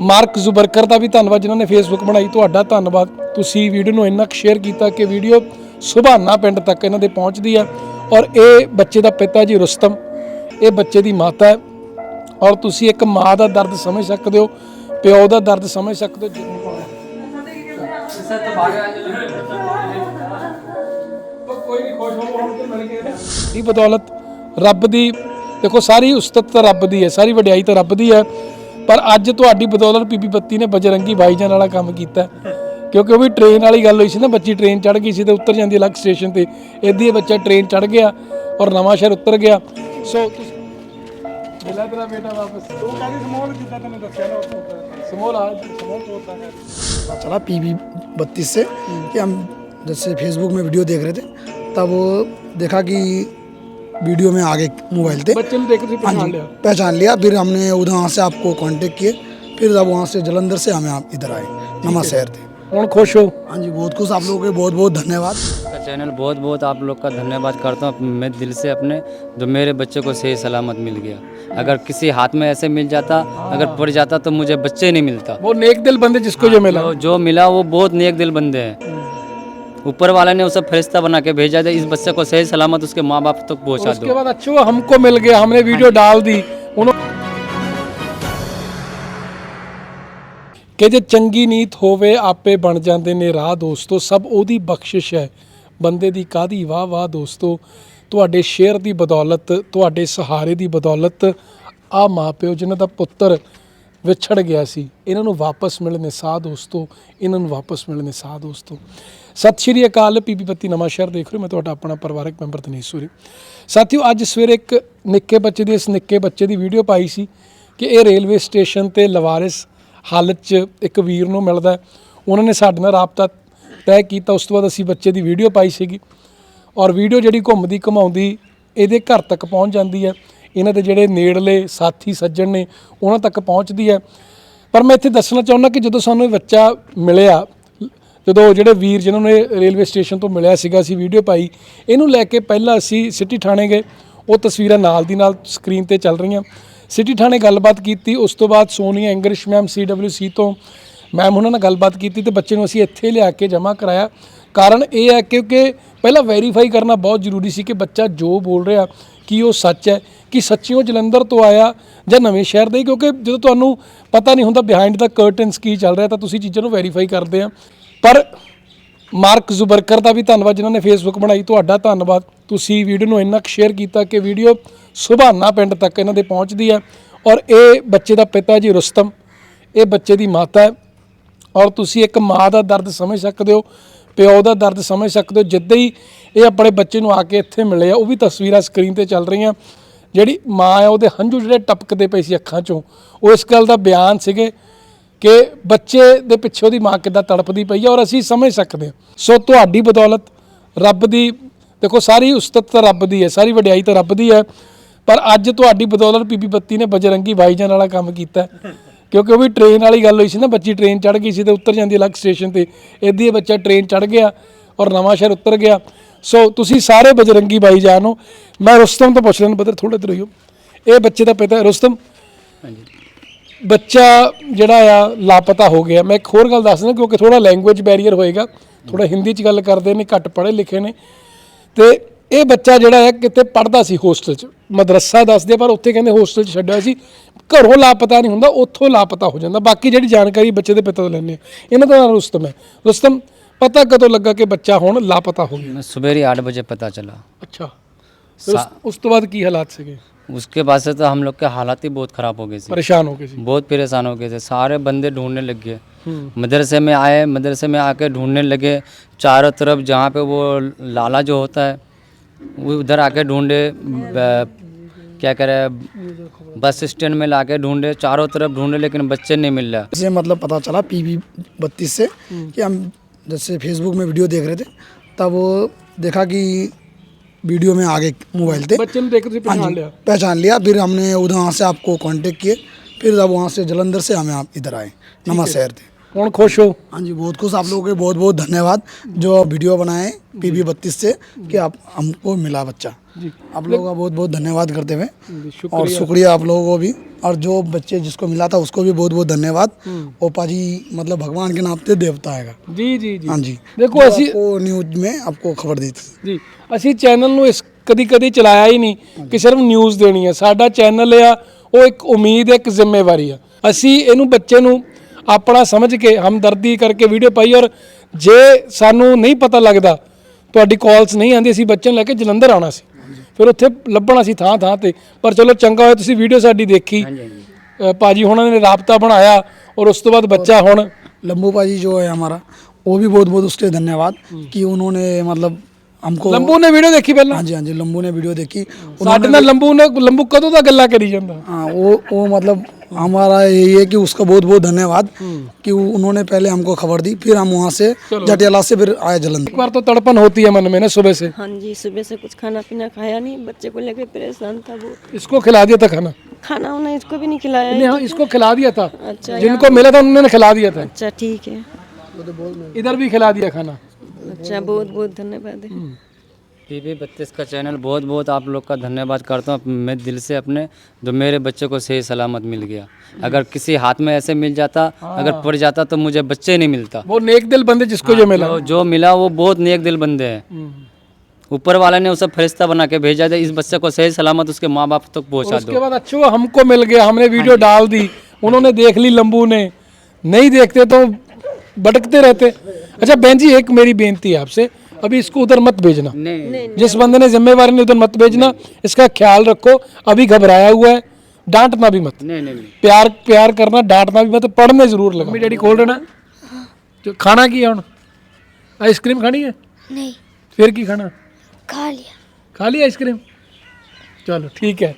Mark ਜ਼ੁਬਰਕਰ ਦਾ ਵੀ ਧੰਨਵਾਦ ਜਿਨ੍ਹਾਂ ਨੇ ਫੇਸਬੁੱਕ ਬਣਾਈ। ਤੁਹਾਡਾ ਧੰਨਵਾਦ। ਤੁਸੀਂ ਵੀਡੀਓ ਨੂੰ ਇੰਨਾ ਸ਼ੇਅਰ ਕੀਤਾ ਕਿ ਵੀਡੀਓ ਸੁਭਾਨਾ ਪਿੰਡ ਤੱਕ ਇਹਨਾਂ ਦੇ ਪਹੁੰਚਦੀ ਹੈ। ਔਰ ਇਹ ਬੱਚੇ ਦਾ ਪਿਤਾ ਜੀ ਰੁਸਤਮ, ਇਹ ਬੱਚੇ ਦੀ ਮਾਤਾ ਹੈ। ਔਰ ਤੁਸੀਂ ਇੱਕ ਮਾਂ ਦਾ ਦਰਦ ਸਮਝ ਸਕਦੇ ਹੋ, ਪਿਓ ਦਾ ਦਰਦ ਸਮਝ ਸਕਦੇ ਹੋ ਦੀ ਬਦੌਲਤ ਰੱਬ ਦੀ, ਦੇਖੋ ਸਾਰੀ ਉਸਤਤ ਤਾਂ ਰੱਬ ਦੀ ਹੈ, ਸਾਰੀ ਵਡਿਆਈ ਤਾਂ ਰੱਬ ਦੀ ਹੈ। ਪਰ ਅੱਜ ਤੁਹਾਡੀ ਬਦੌਲਤ ਬੀਬੀ ਬੱਤੀ ਨੇ ਬਜਰੰਗੀ ਭਾਈਜਾਨ ਵਾਲਾ ਕੰਮ ਕੀਤਾ ਹੈ। ਕਿਉਂਕਿ ਉਹ ਵੀ ਟ੍ਰੇਨ ਵਾਲੀ ਗੱਲ ਹੋਈ ਸੀ ਨਾ ਬੱਚੀ ਟ੍ਰੇਨ ਚੜ ਗਈ ਸੀ ਤੇ ਉੱਤਰ ਜਾਂਦੀ ਅਲੱਗ ਸਟੇਸ਼ਨ ਤੇ ਇਦਾਂ ਹੀ ਬੱਚਾ ਟ੍ਰੇਨ ਚੜ ਗਿਆ ਔਰ ਨਵਾਂ ਸ਼ਹਿਰ ਉੱਤਰ ਗਿਆ ਸੋ ਤੁਸੀਂ ਮਿਲਾ ਤੇਰਾ ਬੇਟਾ ਵਾਪਸ ਤੂੰ ਕਹਿੰਦੀ ਸਮੋਲ ਜਿੱਦਾਂ ਤੈਨੂੰ ਦੱਸਿਆ ਨਾ ਸਮੋਲ ਆ ਸਮੋਲ ਤੋਂ ਉਤਾਂ ਕਰ पता चला पी बी बत्तीस से कि हम जैसे फेसबुक में वीडियो देख रहे थे तब वो देखा कि वीडियो में आगे मोबाइल थे। बच्चे देख के तो हाँ पहचान लिया। पहचान लिया फिर हमने उधर से आपको कांटेक्ट किए फिर अब वहाँ से जलंधर से हमें आप इधर आए नमा शहर थे। कौन खुश हो? हाँ जी बहुत खुश आप लोगों के बहुत बहुत धन्यवाद चैनल बहुत बहुत आप लोग का धन्यवाद करता हूँ मैं दिल से अपने जो मेरे बच्चे को सही सलामत मिल गया। अगर किसी हाथ में ऐसे मिल जाता अगर पड़ जाता तो मुझे बच्चे नहीं मिलता। वो नेक दिल बंदे जिसको हाँ, जो मिला। जो मिला वो बहुत नेक दिल बंदे हैं। ऊपर वाला ने उसे फरिश्ता बना के भेजा था इस बच्चे को सही सलामत उसके माँ बाप तक पहुँचा उसके दो बाद अच्छा वो हमको मिल गया हमने वीडियो डाल दी उन्होंने ਕਿ ਜੇ ਚੰਗੀ ਨੀਤ ਹੋਵੇ ਆਪੇ ਬਣ ਜਾਂਦੇ ਨੇ ਰਾਹ ਦੋਸਤੋ ਸਭ ਉਹਦੀ ਬਖਸ਼ਿਸ਼ ਹੈ ਬੰਦੇ ਦੀ ਕਾਦੀ ਵਾਹ ਵਾਹ ਦੋਸਤੋ ਤੁਹਾਡੇ ਸ਼ੇਅਰ ਦੀ ਬਦੌਲਤ ਤੁਹਾਡੇ ਸਹਾਰੇ ਦੀ ਬਦੌਲਤ ਆ ਮਾਪਿਓ ਜਿਨ੍ਹਾਂ ਦਾ ਪੁੱਤਰ ਵਿਛੜ ਗਿਆ ਸੀ। ਇਹਨਾਂ ਨੂੰ ਵਾਪਸ ਮਿਲਣੇ ਸਾਧ ਦੋਸਤੋ ਇਹਨਾਂ ਨੂੰ ਵਾਪਸ ਮਿਲਣੇ ਸਾਧ ਦੋਸਤੋ ਸਤਿ ਸ਼੍ਰੀ ਅਕਾਲ ਪੀਪੀ ਬੱਤੀ ਨਵਾਂ ਸ਼ਹਿਰ ਦੇਖ ਰਹੇ ਹੋ। ਮੈਂ ਤੁਹਾਡਾ ਆਪਣਾ ਪਰਿਵਾਰਕ ਮੈਂਬਰ ਤਨੀਸ਼ ਸੂਰੀ। ਸਾਥੀਓ, ਅੱਜ ਸਵੇਰੇ ਇੱਕ ਨਿੱਕੇ ਬੱਚੇ ਦੀ, ਇਸ ਨਿੱਕੇ ਬੱਚੇ ਦੀ ਵੀਡੀਓ ਪਾਈ ਸੀ ਕਿ ਇਹ ਰੇਲਵੇ ਸਟੇਸ਼ਨ ਤੇ ਲਵਾਰਿਸ ਹਾਲਤ 'ਚ ਇੱਕ ਵੀਰ ਨੂੰ ਮਿਲਦਾ ਉਹਨਾਂ ਨੇ ਸਾਡੇ ਨਾਲ ਰਾਬਤਾ ਤੈਅ ਕੀਤਾ। ਉਸ ਤੋਂ ਬਾਅਦ ਅਸੀਂ ਬੱਚੇ ਦੀ ਵੀਡੀਓ ਪਾਈ ਸੀਗੀ ਔਰ ਵੀਡੀਓ ਜਿਹੜੀ ਘੁੰਮਦੀ ਘਮਾਉਂਦੀ ਇਹਦੇ ਘਰ ਤੱਕ ਪਹੁੰਚ ਜਾਂਦੀ ਹੈ। ਇਹਨਾਂ ਦੇ ਜਿਹੜੇ ਨੇੜਲੇ ਸਾਥੀ, ਸੱਜਣ ਨੇ, ਉਹਨਾਂ ਤੱਕ ਪਹੁੰਚਦੀ ਹੈ। ਪਰ ਮੈਂ ਇੱਥੇ ਦੱਸਣਾ ਚਾਹੁੰਦਾ ਕਿ ਜਦੋਂ ਸਾਨੂੰ ਇਹ ਬੱਚਾ ਮਿਲਿਆ, ਜਦੋਂ ਜਿਹੜੇ ਵੀਰ ਜਿਨ੍ਹਾਂ ਨੂੰ ਇਹ ਰੇਲਵੇ ਸਟੇਸ਼ਨ ਤੋਂ ਮਿਲਿਆ ਸੀਗਾ, ਅਸੀਂ ਵੀਡੀਓ ਪਾਈ, ਇਹਨੂੰ ਲੈ ਕੇ ਪਹਿਲਾਂ ਅਸੀਂ ਸਿਟੀ ਥਾਣੇ ਗਏ। ਉਹ ਤਸਵੀਰਾਂ ਨਾਲ ਦੀ ਨਾਲ ਸਕਰੀਨ ਤੇ ਚੱਲ ਰਹੀਆਂ। ਸਿਟੀ ਥਾਣੇ ਗੱਲਬਾਤ ਕੀਤੀ, ਉਸ ਤੋਂ ਬਾਅਦ ਸੋਨੀਆ ਇੰਗਲਿਸ਼ ਮੈਮ ਸੀਡਬਲਯੂਸੀ ਤੋਂ ਮੈਮ, ਉਹਨਾਂ ਨਾਲ ਗੱਲਬਾਤ ਕੀਤੀ ਤੇ ਬੱਚੇ ਨੂੰ ਅਸੀਂ ਇੱਥੇ ਲਿਆ ਕੇ ਜਮ੍ਹਾਂ ਕਰਾਇਆ। ਕਾਰਨ ਇਹ ਹੈ ਕਿਉਂਕਿ ਪਹਿਲਾਂ ਵੈਰੀਫਾਈ ਕਰਨਾ ਬਹੁਤ ਜ਼ਰੂਰੀ ਸੀ ਕਿ ਬੱਚਾ ਜੋ ਬੋਲ ਰਿਹਾ, ਕੀ ਉਹ ਸੱਚ ਹੈ, ਕਿ ਸੱਚਿਓ ਜਲੰਧਰ ਤੋਂ ਆਇਆ ਜਾਂ ਨਵੇਂ ਸ਼ਹਿਰ ਦਾ ਹੀ ਕਿਉਂਕਿ ਜਦੋਂ ਤੁਹਾਨੂੰ ਪਤਾ ਨਹੀਂ ਹੁੰਦਾ ਬਿਹਾਈਂਡ ਦਾ ਕਰਟਨਸ ਕੀ ਚੱਲ ਰਿਹਾ ਤਾਂ ਤੁਸੀਂ ਚੀਜ਼ਾਂ ਨੂੰ ਵੈਰੀਫਾਈ ਕਰਦੇ ਆ। ਪਰ ਮਾਰਕ ਜ਼ੁਬਰਕਰ ਦਾ ਵੀ ਧੰਨਵਾਦ, ਜਿਨ੍ਹਾਂ ਨੇ ਫੇਸਬੁੱਕ ਬਣਾਈ, ਤੁਹਾਡਾ ਧੰਨਵਾਦ। ਤੁਸੀਂ ਵੀਡੀਓ ਨੂੰ ਇੰਨਾ ਕੁ ਸ਼ੇਅਰ ਕੀਤਾ ਕਿ ਵੀਡੀਓ ਸੁਭਾਨਾ ਪਿੰਡ ਤੱਕ ਇਹਨਾਂ ਦੇ ਪਹੁੰਚਦੀ ਹੈ। ਔਰ ਇਹ ਬੱਚੇ ਦਾ ਪਿਤਾ ਜੀ ਰੁਸਤਮ, ਇਹ ਬੱਚੇ ਦੀ ਮਾਤਾ ਹੈ। ਔਰ ਤੁਸੀਂ ਇੱਕ ਮਾਂ ਦਾ ਦਰਦ ਸਮਝ ਸਕਦੇ ਹੋ। ਪਿਓ ਦਾ ਦਰਦ ਸਮਝ ਸਕਦੇ ਹੋ, ਜਿੱਦਾਂ ਹੀ ਇਹ ਆਪਣੇ ਬੱਚੇ ਨੂੰ ਆ ਕੇ ਇੱਥੇ ਮਿਲੇ ਆ, ਉਹ ਵੀ ਤਸਵੀਰਾਂ ਸਕਰੀਨ ਤੇ ਚੱਲ ਰਹੀਆਂ। ਜਿਹੜੀ ਮਾਂ ਹੈ ਉਹਦੇ ਹੰਝੂ ਜਿਹੜੇ ਟਪਕਦੇ ਪਏ ਸੀ ਅੱਖਾਂ ਚੋਂ। ਉਹ ਇਸ ਗੱਲ ਦਾ ਬਿਆਨ ਸੀਗੇ ਕਿ ਬੱਚੇ ਦੇ ਪਿੱਛੇ ਉਹਦੀ ਮਾਂ ਕਿੱਦਾਂ ਤੜਪਦੀ ਪਈ ਹੈ ਔਰ ਅਸੀਂ ਸਮਝ ਸਕਦੇ ਹਾਂ। ਸੋ ਤੁਹਾਡੀ ਬਦੌਲਤ ਰੱਬ ਦੀ, ਦੇਖੋ ਸਾਰੀ ਉਸਤਤ ਤਾਂ ਰੱਬ ਦੀ ਹੈ, ਸਾਰੀ ਵਡਿਆਈ ਤਾਂ ਰੱਬ ਦੀ ਹੈ, ਪਰ ਅੱਜ ਤੁਹਾਡੀ ਬਦੌਲਤ ਬੀਬੀ ਬੱਤੀ ਨੇ ਬਜਰੰਗੀ ਭਾਈਜਾਨ ਵਾਲਾ ਕੰਮ ਕੀਤਾ। ਕਿਉਂਕਿ ਉਹ ਵੀ ਟ੍ਰੇਨ ਵਾਲੀ ਗੱਲ ਹੋਈ ਸੀ ਨਾ ਬੱਚੀ ਟ੍ਰੇਨ ਚੜ ਗਈ ਸੀ ਤੇ ਉੱਤਰ ਜਾਂਦੀ ਅਲੱਗ ਸਟੇਸ਼ਨ ਤੇ। ਇਦਾਂ ਹੀ ਬੱਚਾ ਟ੍ਰੇਨ ਚੜ ਗਿਆ ਔਰ ਨਵਾਂ ਸ਼ਹਿਰ ਉੱਤਰ ਗਿਆ। ਸੋ ਤੁਸੀਂ ਸਾਰੇ ਬਜਰੰਗੀ ਭਾਈਜਾਨ ਹੋ। ਮੈਂ ਰੁਸਤਮ ਤੋਂ ਪੁੱਛ ਲੈਣ ਬਦਰ ਥੋੜੇ ਇੱਧਰ ਹੋਈਓ ਇਹ ਬੱਚੇ ਦਾ ਪਿਤਾ ਰੁਸਤਮ। जी ਬੱਚਾ ਜਿਹੜਾ ਆ ਲਾਪਤਾ ਹੋ ਗਿਆ। ਮੈਂ ਇੱਕ ਹੋਰ ਗੱਲ ਦੱਸਦਾ ਕਿਉਂਕਿ ਥੋੜਾ ਲੈਂਗੁਏਜ ਬੈਰੀਅਰ ਹੋਏਗਾ। ਥੋੜਾ ਹਿੰਦੀ ਚ ਗੱਲ ਕਰਦੇ ਨੇ ਘੱਟ ਪੜ੍ਹੇ ਲਿਖੇ ਨੇ। ਤੇ ਇਹ ਬੱਚਾ ਜਿਹੜਾ ਹੈ ਕਿਤੇ ਪੜਦਾ ਸੀ ਹੋਸਟਲ ਚ। ਮਦਰਸਾ ਦੱਸਦੇ ਪਰ ਉੱਥੇ ਕਹਿੰਦੇ ਹੋਸਟਲ ਚ ਛੱਡਿਆ ਸੀ। ਘਰੋਂ ਲਾਪਤਾ ਨਹੀਂ ਹੁੰਦਾ ਉੱਥੋਂ ਲਾਪਤਾ ਹੋ ਜਾਂਦਾ ਬਾਕੀ ਜਿਹੜੀ ਜਾਣਕਾਰੀ ਬੱਚੇ ਦੇ ਪਿਤਾ ਤੋਂ ਲੈਣੇ ਇਹਨਾਂ ਦਾ ਨਾਮ ਰੁਸਤਮ ਹੈ ਰੁਸਤਮ ਪਤਾ ਕਦੋਂ ਲੱਗਾ ਕਿ ਬੱਚਾ ਹੁਣ ਲਾਪਤਾ ਹੋ ਗਿਆ मैं सवेरे आठ बजे पता चला ਅੱਛਾ ਫਿਰ ਉਸ- ਉਸ ਤੋਂ ਬਾਅਦ ਕੀ ਹਾਲਾਤ ਸੀਗੇ उसके बाद से तो हम लोग के हालात ही बहुत ख़राब हो गए थे ਪਰੇਸ਼ਾਨ ਹੋ ਗਏ ਸੀ बहुत परेशान हो गए थे सारे बंदे ढूंढने लग गए हम्म। मदरसे में आए मदरसे में आके ढूंढने लगे चारों तरफ जहाँ पे वो लाला जो होता है वो उधर आके ढूंढे ब- क्या करे बस स्टैंड में लाके ढूंढे चारों तरफ़ ढूंढे लेकिन बच्चे नहीं मिल रहा। इसे मतलब पता चला पी वी बत्तीस से कि हम जैसे फेसबुक में वीडियो देख रहे थे तब वो देखा कि वीडियो में आगे मोबाइल थे। बच्चे ने देखते हाँ पहचान लिया। पहचान लिया फिर हमने उधर वहाँ से आपको कांटेक्ट किए फिर अब वहाँ से जलंधर से हमें आप इधर आए नवा शहर थे। ਹੁਣ ਖੁਸ਼ ਹੋ हाँ जी बहुत खुश आप लोगों के बहुत बहुत धन्यवाद जो वीडियो बनाए पी बी बत्तीस से कि आप हमको मिला बच्चा जी आप लोगों का बहुत बहुत धन्यवाद करते हुए जी, और शुक्रिया शुक्रिया आप लोगों को भी और जो बच्चे जिसको मिला था उसको भी बहुत बहुत धन्यवाद ओपा जी मतलब भगवान के नाम से देवता आएगा ਜੀ ਜੀ ਜੀ हाँ जी देखो जो ऐसी आपको न्यूज में आपको खबर दी थी ਜੀ ਅਸੀਂ ਚੈਨਲ ਨੂੰ ਇਸ ਕਦੀ ਕਦੀ ਚਲਾਇਆ ਹੀ ਨਹੀਂ ਕਿ ਸਿਰਫ ਨਿਊਜ਼ ਦੇਣੀ ਹੈ ਸਾਡਾ ਚੈਨਲ ਆ ਉਹ ਇੱਕ ਉਮੀਦ ਹੈ ਇੱਕ ਜ਼ਿੰਮੇਵਾਰੀ ਆ ਅਸੀਂ ਇਹਨੂੰ ਬੱਚੇ ਨੂੰ ਆਪਣਾ ਸਮਝ ਕੇ ਹਮਦਰਦੀ ਕਰਕੇ ਵੀਡੀਓ ਪਾਈ ਔਰ ਜੇ ਸਾਨੂੰ ਨਹੀਂ ਪਤਾ ਲੱਗਦਾ ਤੁਹਾਡੀ ਕਾਲਸ ਨਹੀਂ ਆਉਂਦੀ ਅਸੀਂ ਬੱਚੇ ਨੂੰ ਲੈ ਕੇ ਜਲੰਧਰ ਆਉਣਾ ਸੀ ਫਿਰ ਉੱਥੇ ਲੱਭਣਾ ਸੀ ਥਾਂ ਥਾਂ ਤੇ ਪਰ ਚਲੋ ਚੰਗਾ ਹੋਇਆ ਤੁਸੀਂ ਵੀਡੀਓ ਸਾਡੀ ਦੇਖੀ ਅ, ਭਾਜੀ ਹੁਣਾਂ ਨੇ ਰਾਬਤਾ ਬਣਾਇਆ ਔਰ ਉਸ ਤੋਂ ਬਾਅਦ ਬੱਚਾ ਹੁਣ लम्बू पाजी जो है हमारा वो भी बहुत बहुत उसके धन्यवाद कि उन्होंने मतलब हमको ਲੰਬੂ ਨੇ ਵੀਡੀਓ ਦੇਖੀ ਪਹਿਲਾਂ हाँ जी हाँ जी लम्बू ने वीडियो देखी ਸਾਡੇ ਨਾਲ ਲੰਬੂ ਨੇ ਲੰਬੂ ਕਦੋਂ ਦਾ ਗੱਲਾਂ ਕਰੀ ਜਾਂਦਾ हाँ वो वो मतलब हमारा यही है कि उसका बहुत बहुत धन्यवाद कि उन्होंने पहले हमको खबर दी फिर हम वहाँ से जटियाला से फिर आए जलंधर एक बार तो तड़पन होती है मन में ना सुबह से। हाँ जी सुबह से कुछ खाना पीना खाया नहीं बच्चे को लेकर परेशान था वो। इसको खिला दिया था खाना? खाना उन्हें इसको भी नहीं खिलाया नहीं हाँ इसको खिला दिया था। अच्छा जिनको मिला था उन्होंने खिला दिया था। अच्छा ठीक है। इधर भी खिला दिया खाना। अच्छा बहुत बहुत धन्यवाद। है पी बी बत्तीस का चैनल। बहुत बहुत आप लोग का धन्यवाद करता हूँ। मैं दिल से अपने जो मेरे बच्चे को सही सलामत मिल गया। अगर किसी हाथ में ऐसे मिल जाता हाँ। अगर पड़ जाता तो मुझे बच्चे नहीं मिलता। वो नेक दिल बंदे जिसको हाँ, जो मिला। जो, जो मिला वो बहुत नेक दिल बंदे हैं। ऊपर वाले ने उसे फरिश्ता बना के भेजा था इस बच्चे को सही सलामत उसके माँ बाप तक पहुँचा उसके बाद अच्छा हमको मिल गया। हमने वीडियो डाल दी। उन्होंने देख ली लंबू ने। नहीं देखते तो भटकते रहते। अच्छा बहन जी एक मेरी बेनती है आपसे। अभी इसको उधर मत भेजना नहीं जिस बंदे ने जिम्मेवारी नहीं उधर मत भेजना इसका ख्याल रखो अभी घबराया हुआ है डांटना भी मत नहीं नहीं नहीं ਪਿਆਰ ਪਿਆਰ ਕਰਨਾ ਡਾਂਟਣਾ ਵੀ ਮਤ ਪੜਨੇ ਜ਼ਰੂਰ ਲਗਾ ਮੇਰੀ ਡੈਡੀ ਖੋਲ ਦੇਣਾ ਜੋ ਖਾਣਾ ਕੀ ਹੈ ਹੁਣ ਆਈਸਕ੍ਰੀਮ ਖਾਣੀ ਹੈ नहीं ਫਿਰ ਕੀ ਖਾਣਾ खा लिया ਖਾ ਲਈ ਆਈਸਕ੍ਰੀਮ ਚਲੋ ਠੀਕ ਹੈ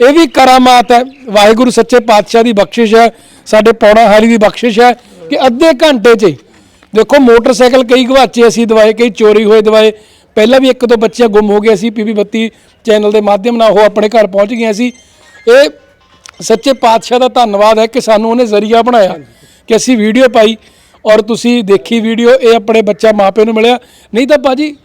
ਇਹ ਵੀ ਕਰਾਮਾਤ ਹੈ ਵਾਹਿਗੁਰੂ ਸੱਚੇ ਪਾਤਸ਼ਾਹ ਦੀ ਬਖਸ਼ਿਸ਼ ਹੈ ਸਾਡੇ ਪੌਣਾ ਹਾਲੀ ਦੀ ਬਖਸ਼ਿਸ਼ ਹੈ ਕਿ ਅੱਧੇ ਘੰਟੇ 'ਚ ਹੀ ਦੇਖੋ, ਮੋਟਰਸਾਈਕਲ ਕਈ ਗਵਾਚੇ ਅਸੀਂ ਦਵਾਏ, ਕਈ ਚੋਰੀ ਹੋਏ ਦਵਾਏ। ਪਹਿਲਾਂ ਵੀ ਇੱਕ ਦੋ ਬੱਚੇ ਗੁੰਮ ਹੋ ਗਏ ਸੀ ਪੀਪੀ ਬੱਤੀ ਚੈਨਲ ਦੇ ਮਾਧਿਅਮ ਨਾਲ ਉਹ ਆਪਣੇ ਘਰ ਪਹੁੰਚ ਗਏ ਸੀ। ਇਹ ਸੱਚੇ ਪਾਤਸ਼ਾਹ ਦਾ ਧੰਨਵਾਦ ਹੈ ਕਿ ਸਾਨੂੰ ਉਹਨੇ ਜ਼ਰੀਆ ਬਣਾਇਆ ਕਿ ਅਸੀਂ ਵੀਡੀਓ ਪਾਈ ਔਰ ਤੁਸੀਂ ਦੇਖੀ ਵੀਡੀਓ, ਇਹ ਆਪਣੇ ਬੱਚਾ ਮਾਪਿਆਂ ਨੂੰ ਮਿਲਿਆ। ਨਹੀਂ ਤਾਂ ਭਾਜੀ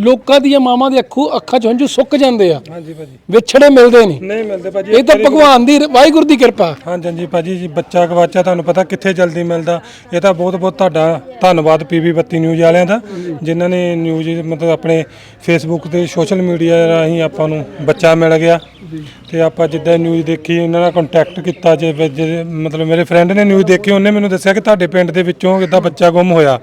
ਲੋਕਾਂ ਦੀਆਂ ਮਾਵਾਂ ਦੇ ਅੱਖੂ ਅੱਖਾਂ ਚ ਹੰਝੂ ਸੁੱਕ ਜਾਂਦੇ ਆ। ਹਾਂਜੀ ਭਾਜੀ। ਵਿਛੜੇ ਮਿਲਦੇ ਨਹੀਂ। ਨਹੀਂ ਮਿਲਦੇ ਭਾਜੀ ਇਹ ਤਾਂ ਭਗਵਾਨ ਦੀ ਵਾਹਿਗੁਰੂ ਦੀ ਕਿਰਪਾ। ਹਾਂਜੀ ਹਾਂਜੀ ਭਾਜੀ ਜੀ ਬੱਚਾ ਗਵਾਚਾ ਤੁਹਾਨੂੰ ਪਤਾ ਕਿੱਥੇ ਜਲਦੀ ਮਿਲਦਾ। ਇਹ ਤਾਂ ਬਹੁਤ ਬਹੁਤ ਤੁਹਾਡਾ ਧੰਨਵਾਦ ਪੀਵੀ ਬੱਤੀ ਨਿਊਜ਼ ਵਾਲਿਆਂ ਦਾ ਜਿਨ੍ਹਾਂ ਨੇ ਨਿਊਜ਼ ਮਤਲਬ ਆਪਣੇ ਫੇਸਬੁੱਕ ਤੇ ਸੋਸ਼ਲ ਮੀਡੀਆ ਰਾਹੀਂ ਆਪਾਂ ਨੂੰ ਬੱਚਾ ਮਿਲ ਗਿਆ। ਤੇ ਆਪਾਂ ਜਿੱਦਾਂ ਨਿਊਜ਼ ਦੇਖੀ ਉਹਨਾਂ ਨਾਲ ਕੰਟੈਕਟ ਕੀਤਾ ਜੇ ਮਤਲਬ ਮੇਰੇ ਫਰੈਂਡ ਨੇ ਨਿਊਜ਼ ਦੇਖੀ ਉਹਨੇ ਮੈਨੂੰ ਦੱਸਿਆ ਕਿ ਤੁਹਾਡੇ ਪਿੰਡ ਦੇ ਵਿੱਚੋਂ ਇਦਾਂ ਬੱਚਾ ਗੁੰਮ ਹੋਇਆ।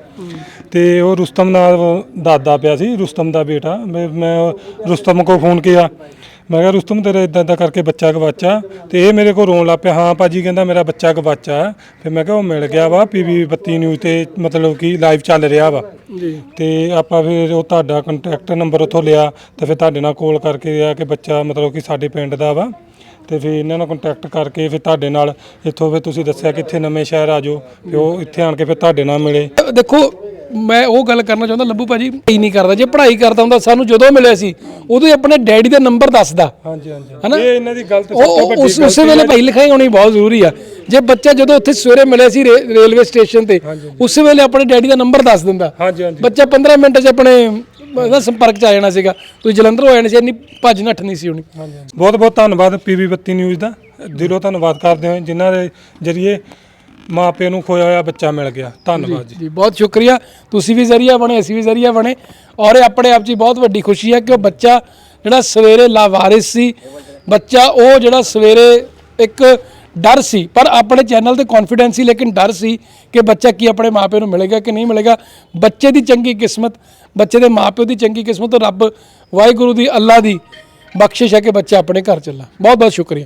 ਤੇ ਉਹ ਰੁਸਤਮ ਨਾਲ ਦਾਦਾ ਪਿਆ ਸੀ ਰੁਸਤਮ ਦਾ ਬੇਟਾ। ਮੈਂ ਮੈਂ ਰੁਸਤਮ ਕੋ ਫੋਨ ਕੀਤਾ। ਮੈਂ ਕਿਹਾ ਰੁਸਤਮ ਤੇਰਾ ਇਦਾਂ ਇਦਾਂ ਕਰਕੇ ਬੱਚਾ ਗਵਾਚਾ। ਤੇ ਇਹ ਮੇਰੇ ਕੋਲ ਰੋਣ ਲੱਗ ਪਿਆ ਹਾਂ ਭਾਜੀ ਕਹਿੰਦਾ ਮੇਰਾ ਬੱਚਾ ਗਵਾਚਾ। ਫਿਰ ਮੈਂ ਕਿਹਾ ਉਹ ਮਿਲ ਗਿਆ ਵਾ ਪੀਵੀ 32 ਨਿਊਜ਼ ਤੇ ਮਤਲਬ ਕਿ ਲਾਈਵ ਚੱਲ ਰਿਹਾ ਵਾ। ਜੀ। ਤੇ ਆਪਾਂ ਫਿਰ ਉਹ ਤੁਹਾਡਾ ਕੰਟੈਕਟ ਨੰਬਰ ਉੱਥੋਂ ਲਿਆ ਤੇ ਫਿਰ ਤੁਹਾਡੇ ਨਾਲ ਕਾਲ ਕਰਕੇ ਆ ਕਿ ਬੱਚਾ ਮਤਲਬ ਕਿ ਸਾਡੇ ਪਿੰਡ ਦਾ ਵਾ। ਤੇ ਫਿਰ ਇਹਨਾਂ ਨਾਲ ਕੰਟੈਕਟ ਕਰਕੇ ਫਿਰ ਤੁਹਾਡੇ ਨਾਲ ਇੱਥੋਂ ਫਿਰ ਤੁਸੀਂ ਦੱਸਿਆ ਕਿ ਇੱਥੇ ਨਵੇਂ ਸ਼ਹਿਰ ਆ ਜਾਓ ਫਿਰ ਉਹ ਇੱਥੇ ਆਣ ਕੇ ਫਿਰ ਤੁਹਾਡੇ ਨਾਲ ਮਿਲੇ। ਦੇਖੋ ਮੈਂ ਉਹ ਗੱਲ ਕਰਨਾ ਚਾਹੁੰਦਾ ਲੱਭੂ ਭਾਜੀ ਪੜ੍ਹਾਈ ਨਹੀਂ ਕਰਦਾ। ਜੇ ਪੜ੍ਹਾਈ ਕਰਦਾ ਹੁੰਦਾ ਸਾਨੂੰ ਜਦੋਂ ਮਿਲਿਆ ਸੀ ਉਦੋਂ ਹੀ ਆਪਣੇ ਡੈਡੀ ਦਾ ਨੰਬਰ ਦੱਸਦਾ। ਹਾਂਜੀ ਹਾਂਜੀ ਹਨਾ? ਇਹ ਇਹਨਾਂ ਦੀ ਗਲਤ ਸਭ ਤੋਂ ਵੱਡੀ ਉਸ ਉਸੇ ਵੇਲੇ ਭਾਈ ਲਿਖਾਈ ਹੋਣੀ ਬਹੁਤ ਜ਼ਰੂਰੀ ਆ। ਜੇ ਬੱਚਾ ਜਦੋਂ ਉੱਥੇ ਸਵੇਰੇ ਮਿਲਿਆ ਸੀ ਰੇ- ਰੇਲਵੇ ਸਟੇਸ਼ਨ ਤੇ ਉਸੇ ਵੇਲੇ ਆਪਣੇ ਡੈਡੀ ਦਾ ਨੰਬਰ ਦੱਸ ਦਿੰਦਾ। ਹਾਂਜੀ ਹਾਂਜੀ। ਬੱਚਾ 15 ਮਿੰਟ 'ਚ ਆਪਣੇ ਉਹਦਾ ਸੰਪਰਕ 'ਚ ਆ ਜਾਣਾ ਸੀਗਾ। ਤੁਸੀਂ ਜਲੰਧਰੋਂ ਆ ਜਾਣੇ ਸੀ ਇੰਨੀ ਭੱਜ ਨੱਠ ਨਹੀਂ ਸੀ ਹੋਣੀ। ਬਹੁਤ ਬਹੁਤ ਧੰਨਵਾਦ ਪੀਵੀ 32 ਨਿਊਜ਼ ਦਾ। ਦਿਲੋਂ ਧੰਨਵਾਦ ਕਰਦੇ ਹਾਂ ਜਿਨ੍ਹਾਂ ਦੇ ਜਰੀਏ ਮਾਪਿਆਂ ਨੂੰ ਖੋਇਆ ਹੋਇਆ ਬੱਚਾ ਮਿਲ ਗਿਆ। ਧੰਨਵਾਦ ਜੀ ਜੀ। ਬਹੁਤ ਸ਼ੁਕਰੀਆ। ਤੁਸੀਂ ਵੀ ਜ਼ਰੀਆ ਬਣੇ ਅਸੀਂ ਵੀ ਜ਼ਰੀਆ ਬਣੇ। ਔਰ ਇਹ ਆਪਣੇ ਆਪ ਹੀ ਬਹੁਤ ਵੱਡੀ ਖੁਸ਼ੀ ਹੈ ਕਿ ਉਹ ਬੱਚਾ ਜਿਹੜਾ ਸਵੇਰੇ ਲਾਵਾਰਿਸ ਸੀ ਬੱਚਾ ਉਹ ਜਿਹੜਾ ਸਵੇਰੇ ਇੱਕ ਡਰ ਸੀ ਪਰ ਆਪਣੇ ਚੈਨਲ ਤੇ ਕੌਨਫੀਡੈਂਸ ਸੀ ਲੇਕਿਨ ਡਰ ਸੀ ਕਿ ਬੱਚਾ ਕੀ ਆਪਣੇ ਮਾਪਿਆਂ ਨੂੰ ਮਿਲੇਗਾ ਕਿ ਨਹੀਂ ਮਿਲੇਗਾ। ਬੱਚੇ ਦੀ ਚੰਗੀ ਕਿਸਮਤ ਬੱਚੇ ਦੇ ਮਾਪਿਓ ਦੀ ਚੰਗੀ ਕਿਸਮਤ ਤੋਂ ਰੱਬ ਵਾਹਿਗੁਰੂ ਦੀ ਅੱਲਾ ਦੀ ਬਖਸ਼ਿਸ਼ ਹੈ ਕਿ ਬੱਚਾ ਆਪਣੇ ਘਰ ਚੱਲਾ। ਬਹੁਤ ਬਹੁਤ ਸ਼ੁਕਰੀਆ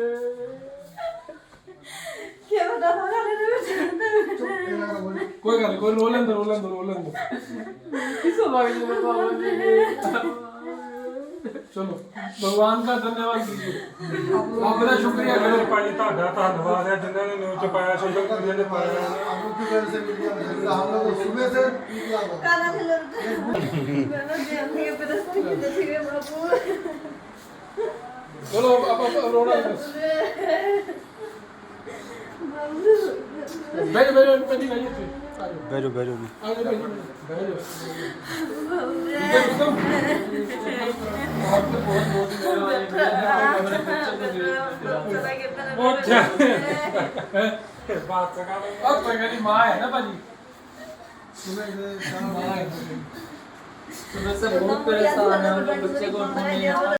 कोई गल नहीं कोई रोल अंदर रोल अंदर रोल अंदर चलो भगवान का धन्यवाद कीजिए आपका शुक्रिया करो ਭਾਈ ਤੁਹਾਡਾ ਧੰਨਵਾਦ ਹੈ ਜਿਨ੍ਹਾਂ ਨੇ ਨਿਊਜ਼ ਚ ਪਾਇਆ ਸੋਸ਼ਲ ਮੀਡੀਆ ਤੇ ਪਾਇਆ हम लोग की वजह से मीडिया में चल रहा हम लोग सुबह से निकला हुआ। चलो अब अब अब रोना बस बैठो बैठो पहली नहीं थे ਬੈਜੋ ਬੈਜੋ ਜੀ आगे बैठो बैठो इधर तो आपने बहुत बहुत बहुत ਬਾਤ ਸਗਾ अब मेरी माँ है ना भाजी सुबह से माँ है सुबह से बहुत परेशान है हम लोग बच्चे को ढूंढने